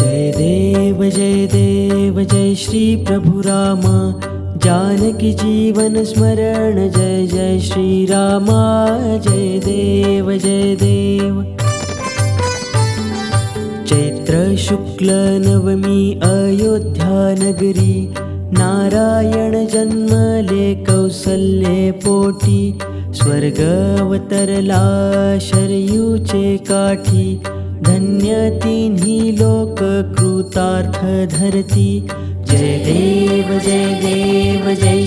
जय देव जय देव जय श्री प्रभु राम। जानकी जीवन स्मरण जय जय श्री रामा। जय देव जय देव। चैत्र शुक्ल नवमी अयोध्या नगरी। नारायण जन्मले कौसल्ये पोटी। स्वर्गवतरला शरयूचे काठी धन्य तिन्ही लोक कृतार्थ धरती जय देव जय देव जय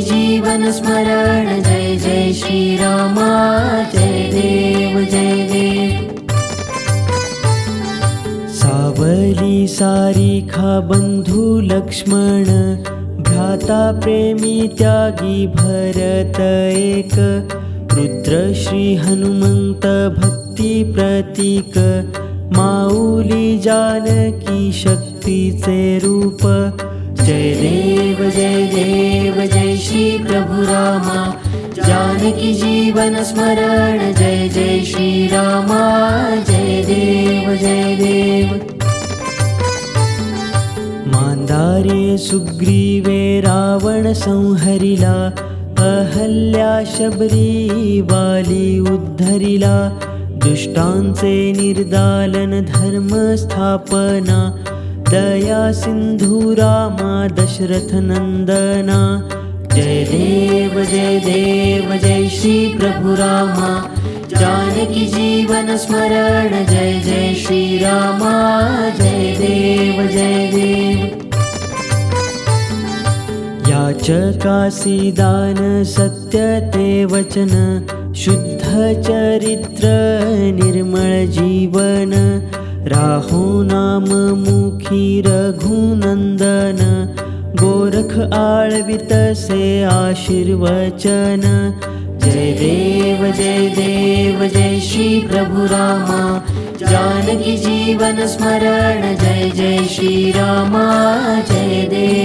जीवन स्मरण जय जय श्री रामा। जय देव जय देव। सावली सारिखा बन्धु लक्ष्मण। भ्राता प्रेमी त्यागी भरत एक रुद्र श्री हनुमन्त भक्ति प्रतीक माऊली जानकी शक्तीचे रूप. जय देव जय देव जय श्री प्रभु रामा. जानकी जीवन स्मरण जय जय श्री रामा. जय देव जय देव. मान्दारे सुग्रीवे रावण संहरिला अहल्या शबरी वाली उद्धरिला दुष्टांचे निर्दालन धर्म स्थापना दया सिंधू रामा दशरथ नंदना। जय देव जय देव जय श्री प्रभु रामा। जानकी जीवन स्मरण जय जय श्री रामा। जय देव जय याचकासीदान सत्य ते वचन शुद्ध चरित्र निर्मळ जीवन राहो नाम मुखी रघुनंदन गोरख आळवितसे आशीर्वचन। जय देव जय देव जय श्री प्रभु रामा जानकी जीवन स्मरण जय जय श्री रामा जय देव